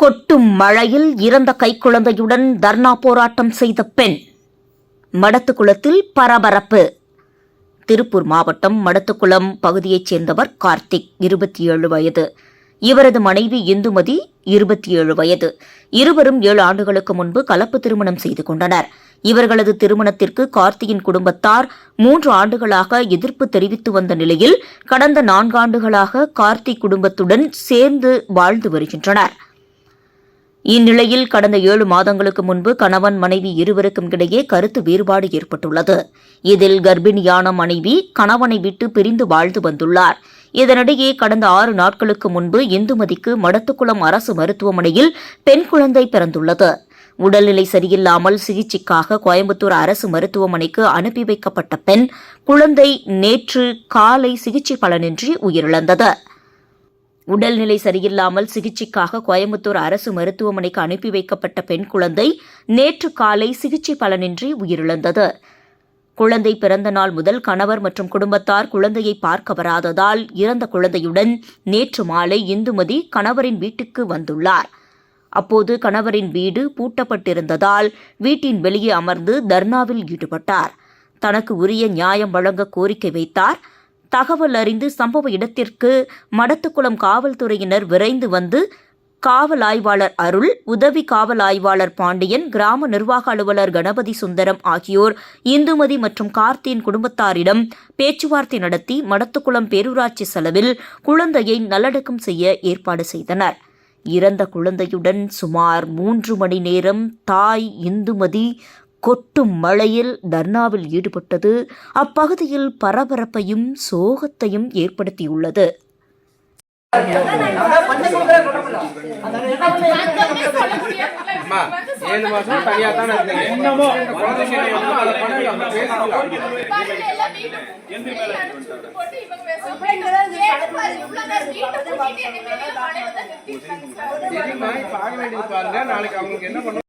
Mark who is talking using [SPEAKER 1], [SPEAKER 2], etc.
[SPEAKER 1] கொட்டும் மழையில் இறந்த கைக்குழந்தையுடன் தர்ணா போராட்டம் செய்த பெண். மடத்துக்குளத்தில் பரபரப்பு. திருப்பூர் மாவட்டம் மடத்துக்குளம் பகுதியைச் சேர்ந்தவர் கார்த்திக் இருபத்தி ஏழு வயது. இவரது மனைவி இந்துமதி இருபத்தி ஏழு வயது. இருவரும் ஏழு ஆண்டுகளுக்கு முன்பு கலப்பு திருமணம் செய்து கொண்டனர். இவர்களது திருமணத்திற்கு கார்த்தியின் குடும்பத்தார் மூன்று ஆண்டுகளாக எதிர்ப்பு தெரிவித்து வந்த நிலையில் கடந்த நான்காண்டுகளாக கார்த்திக் குடும்பத்துடன் சேர்ந்து வாழ்ந்து வருகின்றனர். இந்நிலையில் கடந்த ஏழு மாதங்களுக்கு முன்பு கணவன் மனைவி இருவருக்கும் இடையே கருத்து வேறுபாடு ஏற்பட்டுள்ளது. இதில் கர்ப்பிணியான மனைவி கணவனை விட்டு பிரிந்து வாழ்ந்து வந்துள்ளார். இதனிடையே கடந்த ஆறு நாட்களுக்கு முன்பு இந்துமதிக்கு மடத்துக்குளம் அரசு மருத்துவமனையில் பெண் குழந்தை பிறந்துள்ளது. உடல்நிலை சரியில்லாமல் சிகிச்சைக்காக கோயம்புத்தூர் அரசு மருத்துவமனைக்கு அனுப்பி வைக்கப்பட்ட பெண் குழந்தை நேற்று காலை சிகிச்சை பலனின்றி உயிரிழந்தது. உடல்நிலை சரியில்லாமல் சிகிச்சைக்காக கோயம்புத்தூர் அரசு மருத்துவமனைக்கு அனுப்பி வைக்கப்பட்ட பெண் குழந்தை நேற்று காலை சிகிச்சை பலனின்றி உயிரிழந்தது. குழந்தை பிறந்த நாள் முதல் கணவர் மற்றும் குடும்பத்தார் குழந்தையை பார்க்க வராததால் இறந்த குழந்தையுடன் நேற்று மாலை இந்துமதி கணவரின் வீட்டுக்கு வந்துள்ளார். அப்போது கணவரின் வீடு பூட்டப்பட்டிருந்ததால் வீட்டின் வெளியே அமர்ந்து தர்ணாவில் ஈடுபட்டார். தனக்கு உரிய நியாயம் வழங்க கோரிக்கை வைத்தார். தகவல் அறிந்து சம்பவ இடத்திற்கு மடத்துக்குளம் காவல்துறையினர் விரைந்து வந்து காவல் ஆய்வாளர் அருள் உதவி காவல் ஆய்வாளர் பாண்டியன் கிராம நிர்வாக அலுவலர் கணபதி சுந்தரம் ஆகியோர் இந்துமதி மற்றும் கார்த்தியின் குடும்பத்தாரிடம் பேச்சுவார்த்தை நடத்தி மடத்துக்குளம் பேரூராட்சி செலவில் குழந்தையை நல்லடக்கம் செய்ய ஏற்பாடு செய்தனர். இறந்த குழந்தையுடன் சுமார் மூன்று மணி நேரம் தாய் இந்துமதி கொட்டும் மழையில் தர்ணாவில் ஈடுபட்டது. அப்பகுதியில் பரபரப்பையும் சோகத்தையும் ஏற்படுத்தியுள்ளது.
[SPEAKER 2] நாளைக்கு அவங்களுக்கு என்ன பண்ணும்